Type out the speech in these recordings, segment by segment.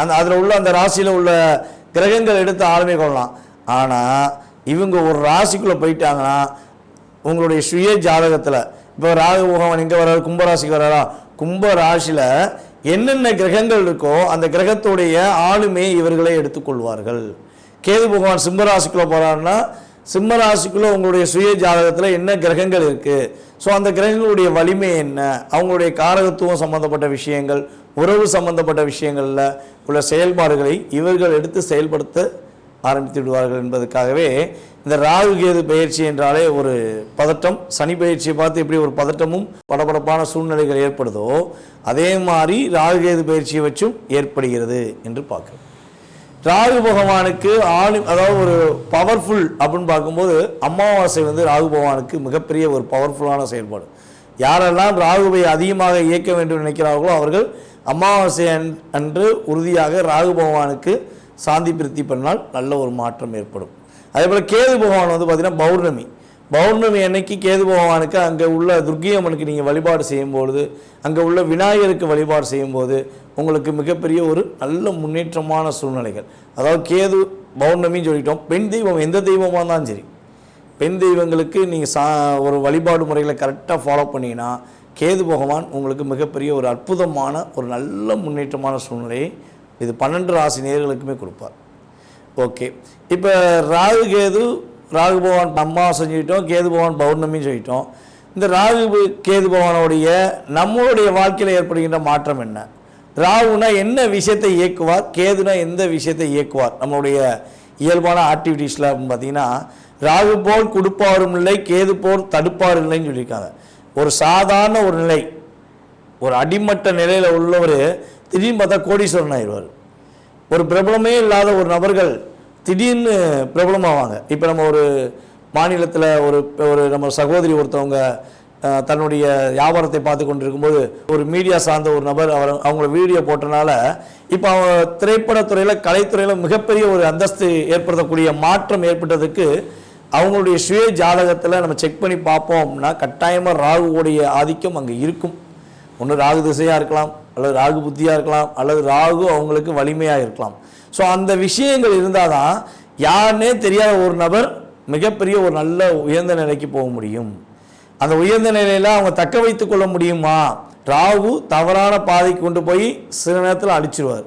அந்த அதில் உள்ள அந்த ராசியில் உள்ள கிரகங்கள் எடுத்து ஆளுமை கொள்ளலாம். ஆனால் இவங்க ஒரு ராசிக்குள்ளே போயிட்டாங்கன்னா உங்களுடைய சுய ஜாதகத்தில் இப்போ ராகு பகவான் எங்கே வர்றாரு கும்பராசிக்கு வர்றாரா? கும்ப ராசியில் என்னென்ன கிரகங்கள் இருக்கோ அந்த கிரகத்துடைய ஆளுமை இவர்களே எடுத்துக்கொள்வார்கள் கேது பகவான் சிம்மராசிக்குள்ளே போகிறாருன்னா சிம்மராசிக்குள்ளே உங்களுடைய சுய ஜாதகத்தில் என்ன கிரகங்கள் இருக்குது ஸோ அந்த கிரகங்களுடைய வலிமை என்ன? அவங்களுடைய காரகத்துவம் சம்மந்தப்பட்ட விஷயங்கள் உறவு சம்பந்தப்பட்ட விஷயங்களில் உள்ள செயல்பாடுகளை இவர்கள் எடுத்து செயல்படுத்த ஆரம்பித்து விடுவார்கள் என்பதற்காகவே இந்த ராகு கேது பயிற்சி என்றாலே ஒரு பதட்டம். சனி பயிற்சியை பார்த்து எப்படி ஒரு பதட்டமும் படபடப்பான சூழ்நிலைகள் ஏற்படுதோ அதே மாதிரி ராகு கேது பயிற்சியை வச்சும் ஏற்படுகிறது என்று பார்க்கிறோம். ராகு பகவானுக்கு ஆளு அதாவது ஒரு பவர்ஃபுல் அப்படின்னு பார்க்கும்போது அமாவாசை வந்து ராகு பகவானுக்கு மிகப்பெரிய ஒரு பவர்ஃபுல்லான செயல்பாடு. யாரெல்லாம் ராகுவை அதிகமாக இயக்க வேண்டும் நினைக்கிறார்களோ அவர்கள் அமாவாசை அன்- அன்று உறுதியாக ராகு பகவானுக்கு சாந்தி பிரித்தி பண்ணால் நல்ல ஒரு மாற்றம் ஏற்படும். அதே போல் கேது பகவான் வந்து பார்த்திங்கன்னா பௌர்ணமி. பௌர்ணமி அன்னைக்கு கேது பகவானுக்கு அங்கே உள்ள துர்க்கை அம்மனுக்கு நீங்கள் வழிபாடு செய்யும்பொழுது அங்கே உள்ள விநாயகருக்கு வழிபாடு செய்யும்போது உங்களுக்கு மிகப்பெரிய ஒரு நல்ல முன்னேற்றமான சூழ்நிலைகள். அதாவது கேது பௌர்ணமின்னு சொல்லிட்டோம். பெண் தெய்வம் எந்த தெய்வமாக இருந்தாலும் சரி. பெண் தெய்வங்களுக்கு நீங்கள் சா ஒரு வழிபாடு முறைகளை கரெக்டாக ஃபாலோ பண்ணீங்கன்னா கேது பகவான் உங்களுக்கு மிகப்பெரிய ஒரு அற்புதமான ஒரு நல்ல முன்னேற்றமான சூழ்நிலையை இது பன்னெண்டு ராசி நேர்களுக்குமே கொடுப்பார். ஓகே. இப்போ ராகு கேது ராகு பகவான் அம்மா செஞ்சுக்கிட்டோம் கேது பகவான் பௌர்ணமின்னு சொல்லிட்டோம். இந்த ராகு கேது பகவானுடைய நம்மளுடைய வாழ்க்கையில் ஏற்படுகின்ற மாற்றம் என்ன? ராகுனா என்ன விஷயத்தை இயக்குவார்? கேதுனா எந்த விஷயத்தை இயக்குவார்? நம்மளுடைய இயல்பான ஆக்டிவிட்டீஸில் அப்படின்னு பார்த்தீங்கன்னா ராகு போல் கொடுப்பாரும் இல்லை கேது போல் தடுப்பாரும் இல்லைன்னு சொல்லியிருக்காங்க. ஒரு சாதாரண ஒரு நிலை ஒரு அடிமட்ட நிலையில் உள்ளவர் திடீர்னு பார்த்தா கோடீஸ்வரன் ஆயிடுவார். ஒரு பிரபலமே இல்லாத ஒரு நபர்கள் திடீர்னு பிரபலமாவாங்க. இப்போ நம்ம ஒரு மாநிலத்தில் ஒரு ஒரு நம்ம சகோதரி ஒருத்தவங்க தன்னுடைய வியாபாரத்தை பார்த்து கொண்டிருக்கும்போது ஒரு மீடியா சார்ந்த ஒரு நபர் அவர் அவங்கள வீடியோ போட்டனால இப்போ அவங்க திரைப்படத்துறையில் கலைத்துறையில் மிகப்பெரிய ஒரு அந்தஸ்து ஏற்படுத்தக்கூடிய மாற்றம் ஏற்பட்டதுக்கு அவங்களுடைய சுய ஜாதகத்தில் நம்ம செக் பண்ணி பார்ப்போம் அப்படின்னா கட்டாயமாக ராகுவோடைய ஆதிக்கம் அங்கே இருக்கும். ஒன்று ராகு திசையாக இருக்கலாம் அல்லது ராகு புத்தியாக இருக்கலாம் அல்லது ராகு அவங்களுக்கு வலிமையாக இருக்கலாம். ஸோ அந்த விஷயங்கள் இருந்தால் தான் யாருன்னே தெரியாத ஒரு நபர் மிகப்பெரிய ஒரு நல்ல உயர்ந்த நிலைக்கு போக முடியும். அந்த உயர்ந்த நிலையில் அவங்க தக்க வைத்துக்கொள்ள முடியுமா? ராகு தவறான பாதைக்கு கொண்டு போய் சில நேரத்தில் அழிச்சிருவார்.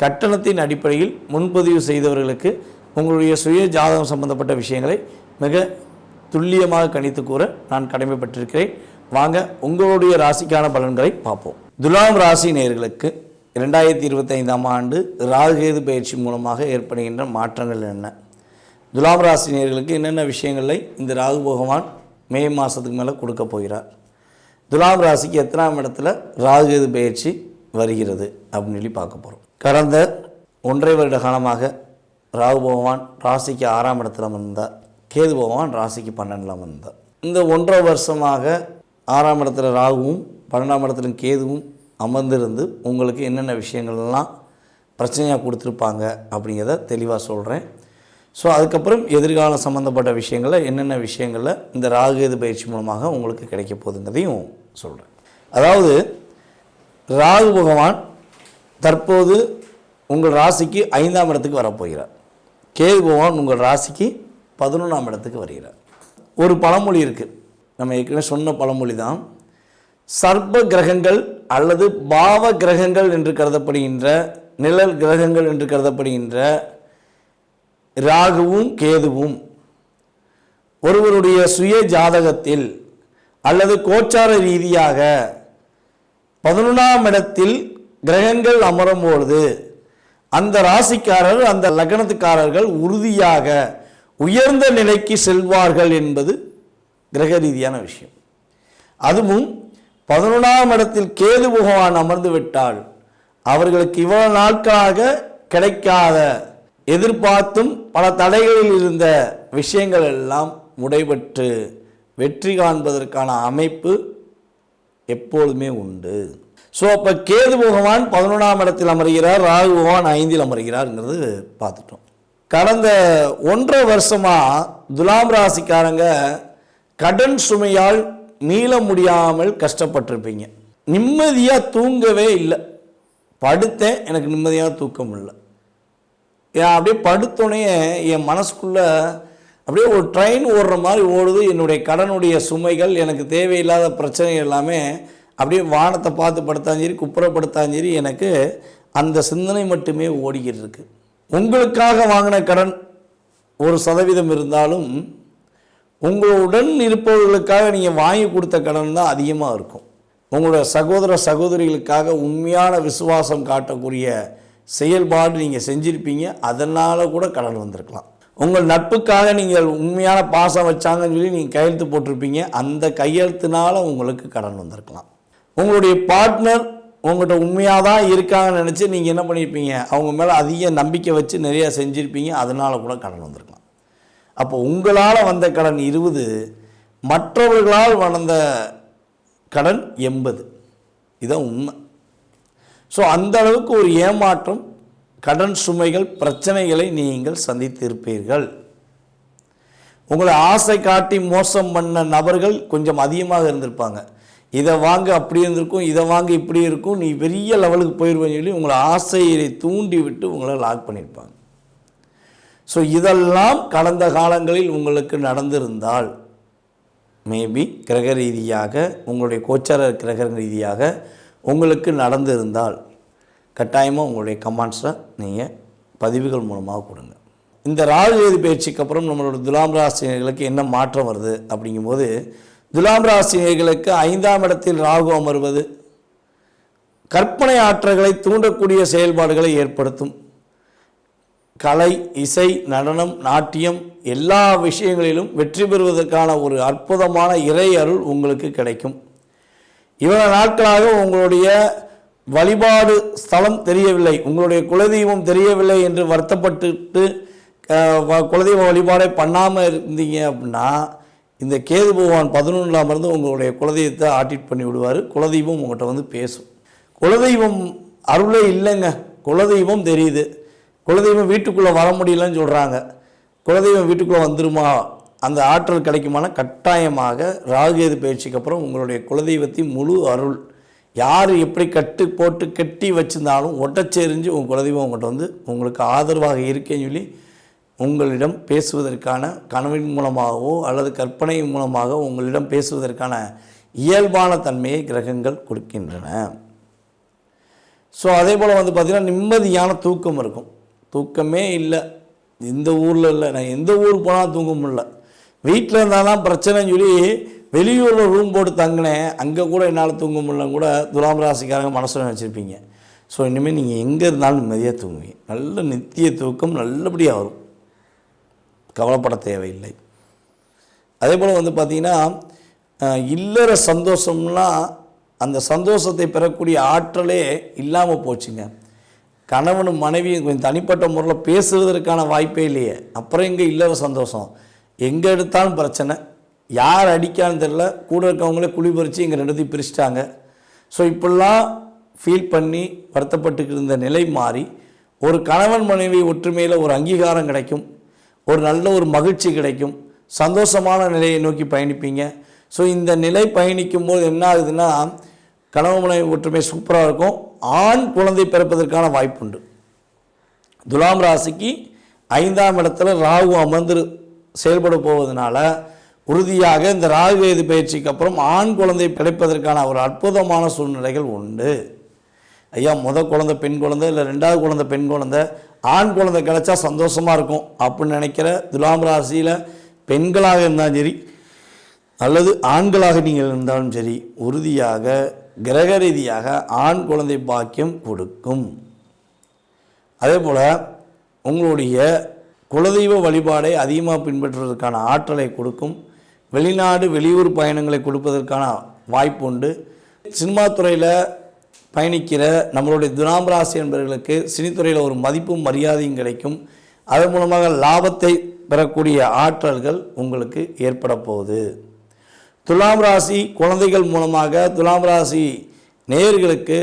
கட்டணத்தின் அடிப்படையில் முன்பதிவு செய்தவர்களுக்கு உங்களுடைய சுய ஜாதகம் சம்பந்தப்பட்ட விஷயங்களை மிக துல்லியமாக கணித்து கூற நான் கடமைப்பட்டிருக்கிறேன். வாங்க உங்களுடைய ராசிக்கான பலன்களை பார்ப்போம். துலாம் ராசி நேர்களுக்கு இரண்டாயிரத்தி இருபத்தைந்தாம் ஆண்டு ராகுகேது பயிற்சி மூலமாக ஏற்படுகின்ற மாற்றங்கள் என்ன? துலாம் ராசி நேர்களுக்கு என்னென்ன விஷயங்களை இந்த ராகு பகவான் மே மாதத்துக்கு மேலே கொடுக்க போகிறார்? துலாம் ராசிக்கு எத்தனாம் இடத்துல ராகுகேது பயிற்சி வருகிறது அப்படின்னு சொல்லி பார்க்க போகிறோம் கடந்த ஒன்றை வருட காலமாக ராகு பகவான் ராசிக்கு ஆறாம் இடத்துல வந்தார். கேது பகவான் ராசிக்கு பன்னெண்டில் வந்தார். இந்த ஒன்றரை வருஷமாக ஆறாம் இடத்துல ராகுவும் பன்னெண்டாம் இடத்துல கேதுவும் அமர்ந்திருந்து உங்களுக்கு என்னென்ன விஷயங்கள்லாம் பிரச்சனையாக கொடுத்துருப்பாங்க அப்படிங்கிறத தெளிவாக சொல்கிறேன் ஸோ அதுக்கப்புறம் எதிர்காலம் சம்மந்தப்பட்ட விஷயங்களில் என்னென்ன விஷயங்களில் இந்த ராகுகேது பயிற்சி மூலமாக உங்களுக்கு கிடைக்க போகுதுங்கிறதையும் சொல்கிறேன் அதாவது ராகு பகவான் தற்போது உங்கள் ராசிக்கு ஐந்தாம் இடத்துக்கு வரப்போகிறார். கேது பகவான் உங்கள் ராசிக்கு பதினொன்றாம் இடத்துக்கு வருகிறார். ஒரு பழமொழி இருக்குது நம்ம ஏற்கனவே சொன்ன பழமொழி தான் சர்ப்ப கிரகங்கள் அல்லது பாவ கிரகங்கள் என்று கருதப்படுகின்ற நிழல் கிரகங்கள் என்று கருதப்படுகின்ற ராகுவும் கேதுவும் ஒருவருடைய சுய ஜாதகத்தில் அல்லது கோச்சார ரீதியாக பதினொன்றாம் இடத்தில் கிரகங்கள் அமரும் பொழுது அந்த ராசிக்காரர் அந்த லக்னத்துக்காரர்கள் உறுதியாக உயர்ந்த நிலைக்கு செல்வார்கள் என்பது கிரக ரீதியான விஷயம். அதுவும் பதினொன்றாம் இடத்தில் கேது பகவான் அமர்ந்து விட்டால் அவர்களுக்கு இவ்வளவு நாட்களாக கிடைக்காத எதிர்பார்த்தும் பல தடைகளில் இருந்த விஷயங்கள் எல்லாம் முடைபெற்று வெற்றி காண்பதற்கான அமைப்பு எப்பொழுதுமே உண்டு. ஸோ அப்போ கேது பகவான் பதினொன்றாம் இடத்தில் அமர்கிறார் ராகு பகவான் ஐந்தில் அமர்கிறார்ங்கிறது பார்த்துட்டோம். கடந்த ஒன்றரை வருஷமாக துலாம் ராசிக்காரங்க கடன் சுமையால் மீள முடியாமல் கஷ்டப்பட்டிருப்பீங்க. நிம்மதியாக தூங்கவே இல்லை. படுத்தேன் எனக்கு நிம்மதியாக தூக்கம் இல்லை. ஏன் அப்படியே படுத்தோடனே என் மனசுக்குள்ளே அப்படியே ஒரு ட்ரெயின் ஓடுற மாதிரி ஓடுது. என்னுடைய கடனுடைய சுமைகள் எனக்கு தேவையில்லாத பிரச்சனைகள் எல்லாமே அப்படியே வானத்தை பார்த்து படுத்தாலும் சரி குப்புறப்படுத்தாலும் சரி எனக்கு அந்த சிந்தனை மட்டுமே ஓடிக்கிட்டு இருக்கு உங்களுக்காக வாங்கின கடன் ஒரு சதவீதம் இருந்தாலும் உங்களுடன் இருப்பவர்களுக்காக நீங்கள் வாங்கி கொடுத்த கடன் தான் அதிகமாக இருக்கும். உங்களோட சகோதர சகோதரிகளுக்காக உண்மையான விசுவாசம் காட்டக்கூடிய செயல்பாடு நீங்கள் செஞ்சுருப்பீங்க. அதனால் கூட கடன் வந்திருக்கலாம். உங்கள் நட்புக்காக நீங்கள் உண்மையான பாசம் வச்சாங்கன்னு சொல்லி நீங்கள் கையெழுத்து போட்டிருப்பீங்க. அந்த கையெழுத்துனால உங்களுக்கு கடன் வந்திருக்கலாம். உங்களுடைய பார்ட்னர் உங்கள்கிட்ட உண்மையாக தான் இருக்காங்கன்னு நினச்சி நீங்கள் என்ன பண்ணியிருப்பீங்க அவங்க மேலே அதிக நம்பிக்கை வச்சு நிறையா செஞ்சுருப்பீங்க. அதனால் கூட கடன் வந்திருக்கலாம். அப்போ உங்களால் வந்த கடன் இருபது மற்றவர்களால் வளர்ந்த கடன் எண்பது. இதான் உண்மை. ஸோ அந்த அளவுக்கு ஒரு ஏமாற்றம் கடன் சுமைகள் பிரச்சனைகளை நீங்கள் சந்தித்திருப்பீர்கள். உங்களை ஆசை காட்டி மோசம் பண்ண நபர்கள் கொஞ்சம் அதிகமாக இருந்திருப்பாங்க. இதை வாங்க அப்படி இருந்திருக்கும் இதை வாங்க இப்படி இருக்கும் நீ பெரிய லெவலுக்கு போயிடுவேன்னு சொல்லி உங்களை ஆசையை தூண்டி விட்டு உங்களை லாக் பண்ணியிருப்பாங்க. ஸோ இதெல்லாம் கடந்த காலங்களில் உங்களுக்கு நடந்திருந்தால் மேபி கிரக ரீதியாக உங்களுடைய கோச்சார கிரக ரீதியாக உங்களுக்கு நடந்திருந்தால் கட்டாயமாக உங்களுடைய கமெண்ட்ஸை நீங்கள் பதிவுகள் மூலமாக கொடுங்க. இந்த ராகு பயிற்சிக்கு அப்புறம் நம்மளோட துலாம் ராசினர்களுக்கு என்ன மாற்றம் வருது அப்படிங்கும்போது துலாம் ராசினியர்களுக்கு ஐந்தாம் இடத்தில் ராகு அமர்வது. கற்பனை ஆற்றல்களை தூண்டக்கூடிய செயல்பாடுகளை ஏற்படுத்தும். கலை இசை நடனம் நாட்டியம் எல்லா விஷயங்களிலும் வெற்றி பெறுவதற்கான ஒரு அற்புதமான இறை அருள் உங்களுக்கு கிடைக்கும். இவ்வளவு நாட்களாக உங்களுடைய வழிபாடு ஸ்தலம் தெரியவில்லை. உங்களுடைய குலதெய்வம் தெரியவில்லை என்று வருத்தப்பட்டுட்டு குலதெய்வ வழிபாடை பண்ணாமல் இருந்தீங்க அப்படின்னா இந்த கேது பகவான் பதினொன்றாம் இருந்து உங்களுடைய குலதெய்வத்தை ஆட்டிட் பண்ணி விடுவார். குலதெய்வம் உங்கள்கிட்ட வந்து பேசும். குலதெய்வம் அருளே இல்லைங்க. குலதெய்வம் தெரியுது. குலதெய்வம் வீட்டுக்குள்ளே வர முடியலன்னு சொல்கிறாங்க குலதெய்வம் வீட்டுக்குள்ளே வந்துருமா? அந்த ஆற்றல் கிடைக்குமான? கட்டாயமாக ராகுகேது பயிற்சிக்கு அப்புறம் உங்களுடைய குலதெய்வத்தின் முழு அருள். யார் எப்படி கட்டு போட்டு கட்டி வச்சிருந்தாலும் ஒட்டச்சேரிஞ்சு உங்கள் குலதெய்வம் உங்கள்கிட்ட வந்து உங்களுக்கு ஆதரவாக இருக்கேன்னு சொல்லி உங்களிடம் பேசுவதற்கான கனவின் மூலமாகவோ அல்லது கற்பனை மூலமாக உங்களிடம் பேசுவதற்கான இயல்பான தன்மையை கிரகங்கள் கொடுக்கின்றன. ஸோ அதே போல் வந்து பார்த்திங்கன்னா நிம்மதியான தூக்கம் இருக்கும். தூக்கமே இல்லை. இந்த ஊரில் இல்லை. நான் எந்த ஊர் போனால் தூங்க முடியல. வீட்டில் இருந்தால் தான் பிரச்சனைன்னு சொல்லி வெளியூரில் ரூம் போட்டு தங்கினேன். அங்கே கூட என்னால் தூங்க முடியலன்னு கூட துலாம் ராசிக்காரங்க மனசில் வச்சுருப்பீங்க ஸோ இனிமேல் நீங்கள் எங்கே இருந்தாலும் நிம்மதியாக தூங்குவீங்க. நல்ல நித்திய தூக்கம் நல்லபடியாக வரும். கவலைப்பட தேவையில்லை. அதே போல் வந்து பார்த்திங்கன்னா இல்லற சந்தோஷம்லாம் அந்த சந்தோஷத்தை பெறக்கூடிய ஆற்றலே இல்லாமல் போச்சுங்க. கணவனும் மனைவியும் கொஞ்சம் தனிப்பட்ட முறையில் பேசுவதற்கான வாய்ப்பே இல்லையே. அப்புறம் இங்கே இல்லற சந்தோஷம்? எங்கே எடுத்தாலும் பிரச்சனை. யார் அடிக்கான்னு தெரில கூட இருக்கவங்களே குழி பறித்து இங்கே ரெண்டுத்தையும் பிரிச்சிட்டாங்க. ஸோ இப்படிலாம் ஃபீல் பண்ணி வருத்தப்பட்டு இருந்த நிலை மாறி ஒரு கணவன் மனைவி ஒற்றுமையில் ஒரு அங்கீகாரம் கிடைக்கும். ஒரு நல்ல ஒரு மகிழ்ச்சி கிடைக்கும். சந்தோஷமான நிலையை நோக்கி பயணிப்பீங்க. ஸோ இந்த நிலை பயணிக்கும் போது என்ன ஆகுதுன்னா கணவன் மனைவி ஒற்றுமை சூப்பராக இருக்கும். ஆண் குழந்தை பிறப்பதற்கான வாய்ப்புண்டு துலாம் ராசிக்கு ஐந்தாம் இடத்துல ராகு அமர்ந்து செயல்பட போவதனால உறுதியாக இந்த ராகு வேது பயிற்சிக்கு அப்புறம் ஆண் குழந்தை கிடைப்பதற்கான ஒரு அற்புதமான சூழ்நிலைகள் உண்டு. ஐயா முத குழந்தை பெண் குழந்தை இல்லை ரெண்டாவது குழந்தை பெண் குழந்தை ஆண் குழந்தை கிடச்சா சந்தோஷமாக இருக்கும் அப்படின்னு நினைக்கிற துலாம் ராசியில் பெண்களாக இருந்தாலும் சரி அல்லது ஆண்களாக நீங்கள் இருந்தாலும் சரி உறுதியாக கிரக ரீதியாக ஆண் குழந்தை பாக்கியம் கொடுக்கும். அதே போல் உங்களுடைய குலதெய்வ வழிபாடை அதிகமாக பின்பற்றுவதற்கான ஆற்றலை கொடுக்கும். வெளிநாடு வெளியூர் பயணங்களை கொடுப்பதற்கான வாய்ப்பு உண்டு. சினிமா துறையில் பயணிக்கிற நம்மளுடைய துலாம் ராசி என்பவர்களுக்கு சினித்துறையில் ஒரு மதிப்பும் மரியாதையும் கிடைக்கும். அதன் மூலமாக லாபத்தை பெறக்கூடிய ஆற்றல்கள் உங்களுக்கு ஏற்பட போகுது. துலாம் ராசி குழந்தைகள் மூலமாக துலாம் ராசி நேயர்களுக்கு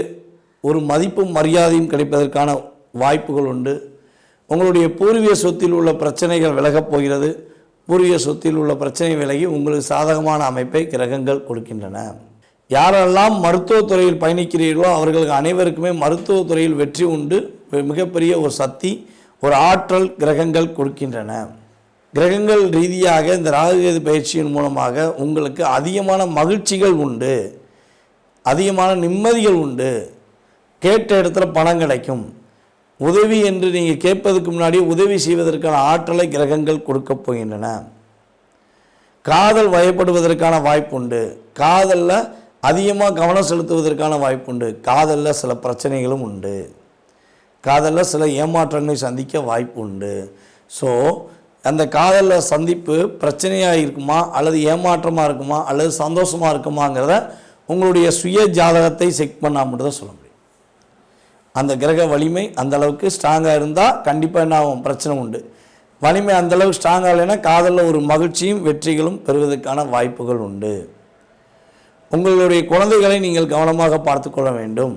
ஒரு மதிப்பும் மரியாதையும் கிடைப்பதற்கான வாய்ப்புகள் உண்டு. உங்களுடைய பூர்வீக சொத்தில் உள்ள பிரச்சனைகள் விலகப் போகிறது. பூர்வீக சொத்தில் உள்ள பிரச்சனை விலகி உங்களுக்கு சாதகமான அமைப்பை கிரகங்கள் கொடுக்கின்றன. யாரெல்லாம் மருத்துவத்துறையில் பயணிக்கிறீர்களோ அவர்களுக்கு அனைவருக்குமே மருத்துவத்துறையில் வெற்றி உண்டு. மிகப்பெரிய ஒரு சக்தி ஒரு ஆற்றல் கிரகங்கள் கொடுக்கின்றன. கிரகங்கள் ரீதியாக இந்த ராகுகேது பயிற்சியின் மூலமாக உங்களுக்கு அதிகமான மகிழ்ச்சிகள் உண்டு. அதிகமான நிம்மதிகள் உண்டு. கேட்ட இடத்துல பணம் கிடைக்கும். உதவி என்று நீங்கள் கேட்பதற்கு முன்னாடி உதவி செய்வதற்கான ஆற்றலை கிரகங்கள் கொடுக்கப் போகின்றன. காதல் வயப்படுவதற்கான வாய்ப்புண்டு காதலில் அதிகமாக கவனம் செலுத்துவதற்கான வாய்ப்புண்டு. காதலில் சில பிரச்சனைகளும் உண்டு. காதலில் சில ஏமாற்றங்களை சந்திக்க வாய்ப்பு உண்டு ஸோ அந்த காதலில் சந்திப்பு பிரச்சனையாக இருக்குமா? அல்லது ஏமாற்றமாக இருக்குமா? அல்லது சந்தோஷமாக இருக்குமாங்கிறத உங்களுடைய சுய ஜாதகத்தை செக் பண்ணால் மட்டும்தான் சொல்ல முடியும். அந்த கிரக வலிமை அந்த அளவுக்கு ஸ்ட்ராங்காக இருந்தால் கண்டிப்பாக என்ன ஆகும்? பிரச்சனை உண்டு. வலிமை அந்தளவுக்கு ஸ்ட்ராங்காக இல்லைன்னா காதலில் ஒரு மகிழ்ச்சியும் வெற்றிகளும் பெறுவதற்கான வாய்ப்புகள் உண்டு. உங்களுடைய குழந்தைகளை நீங்கள் கவனமாக பார்த்துக்கொள்ள வேண்டும்.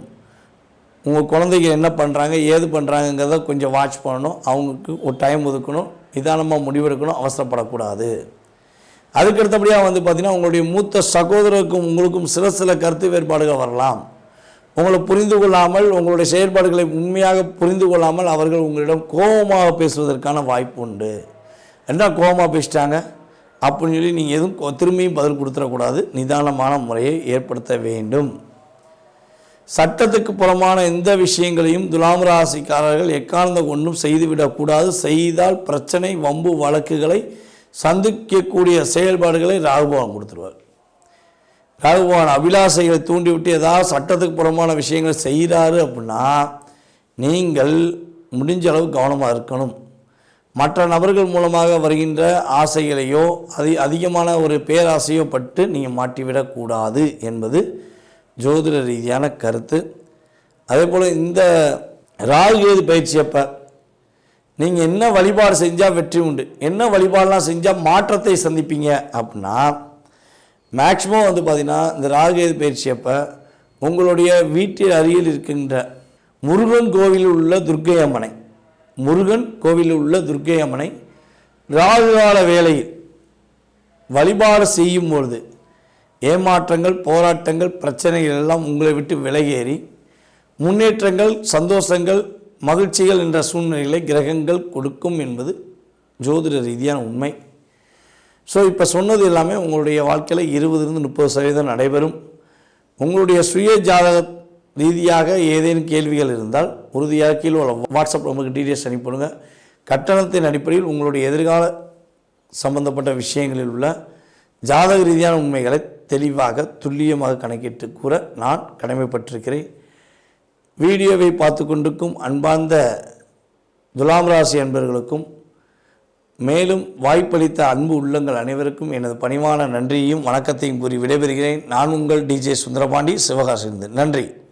உங்கள் குழந்தைங்க என்ன பண்ணுறாங்க ஏது பண்ணுறாங்கங்கிறத கொஞ்சம் வாட்ச் பண்ணணும். அவங்களுக்கு ஒரு டைம் ஒதுக்கணும். நிதானமாக முடிவெடுக்கணும். அவசரப்படக்கூடாது. அதுக்கு அடுத்தபடியாக வந்து பார்த்திங்கன்னா உங்களுடைய மூத்த சகோதரருக்கும் உங்களுக்கும் சில சில கருத்து வேறுபாடுகள் வரலாம். உங்களை புரிந்து கொள்ளாமல் உங்களுடைய செயல்பாடுகளை உண்மையாக புரிந்து கொள்ளாமல் அவர்கள் உங்களிடம் கோபமாக பேசுவதற்கான வாய்ப்பு உண்டு. என்ன கோபமாக பேசிட்டாங்க? அப்படின்னு சொல்லி நீங்கள் எதுவும் கொ- திரும்பியும் பதில் கொடுத்துடக்கூடாது. நிதானமான முறையை ஏற்படுத்த வேண்டும். சட்டத்துக்கு புறமான எந்த விஷயங்களையும் துலாம் ராசிக்காரர்கள் எக்காரணத்தை கொண்டும் செய்துவிடக்கூடாது. செய்தால் பிரச்சனை வம்பு வழக்குகளை சந்திக்கக்கூடிய செயல்பாடுகளை ராகுபவன் கொடுத்துருவார். ராகுபவன் அபிலாசைகளை தூண்டிவிட்டு ஏதாவது சட்டத்துக்கு புறமான விஷயங்களை செய்கிறாரு அப்படின்னா நீங்கள் முடிஞ்ச அளவு கவனமாக இருக்கணும். மற்ற நபர்கள் மூலமாக வருகின்ற ஆசைகளையோ அதி அதிகமான ஒரு பேராசையோ பட்டு நீங்கள் மாட்டிவிடக்கூடாது என்பது ஜோதிட ரீதியான கருத்து. அதே போல் இந்த ராகுகேது பயிற்சி அப்போ நீங்கள் என்ன வழிபாடு செஞ்சால் வெற்றி உண்டு? என்ன வழிபாடெலாம் செஞ்சால் மாற்றத்தை சந்திப்பீங்க அப்படின்னா மேக்ஸிமம் வந்து பார்த்திங்கன்னா இந்த ராகுகேது பயிற்சி அப்போ உங்களுடைய வீட்டில் அருகில் இருக்கின்ற முருகன் கோவிலில் உள்ள துர்க்கை அம்மனை முருகன் கோவிலில் உள்ள துர்க்கை அம்மனை ராகுகால வேளையில் வழிபாடு செய்யும் பொழுது ஏமாற்றங்கள் போராட்டங்கள் பிரச்சனைகள் எல்லாம் உங்களை விட்டு விலகேறி முன்னேற்றங்கள் சந்தோஷங்கள் மகிழ்ச்சிகள் என்ற சூழ்நிலைகளை கிரகங்கள் கொடுக்கும் என்பது ஜோதிட ரீதியான உண்மை. ஸோ இப்போ சொன்னது எல்லாமே உங்களுடைய வாழ்க்கையில் இருபதுலேருந்து முப்பது சதவீதம் நடைபெறும். உங்களுடைய சுய ஜாதக ரீதியாக ஏதேனும் கேள்விகள் இருந்தால் உறுதியாக கீழே உள்ள வாட்ஸ்அப் நமக்கு டீட்டெயில்ஸ் அனுப்பிவிடுங்க. கட்டணத்தின் அடிப்படையில் உங்களுடைய எதிர்கால சம்பந்தப்பட்ட விஷயங்களில் உள்ள ஜாதக ரீதியான உண்மைகளை தெளிவாக துல்லியமாக கணக்கிட்டு கூற நான் கடமைப்பட்டிருக்கிறேன். வீடியோவை பார்த்து கொண்டிருக்கும் அன்பார்ந்த துலாம் ராசி அன்பர்களுக்கும் மேலும் வாய்ப்பளித்த அன்பு உள்ளங்கள் அனைவருக்கும் எனது பணிவான நன்றியையும் வணக்கத்தையும் கூறி விடைபெறுகிறேன். நான் உங்கள் டிஜே சுந்தரபாண்டி சிவகாசிலிருந்து நன்றி.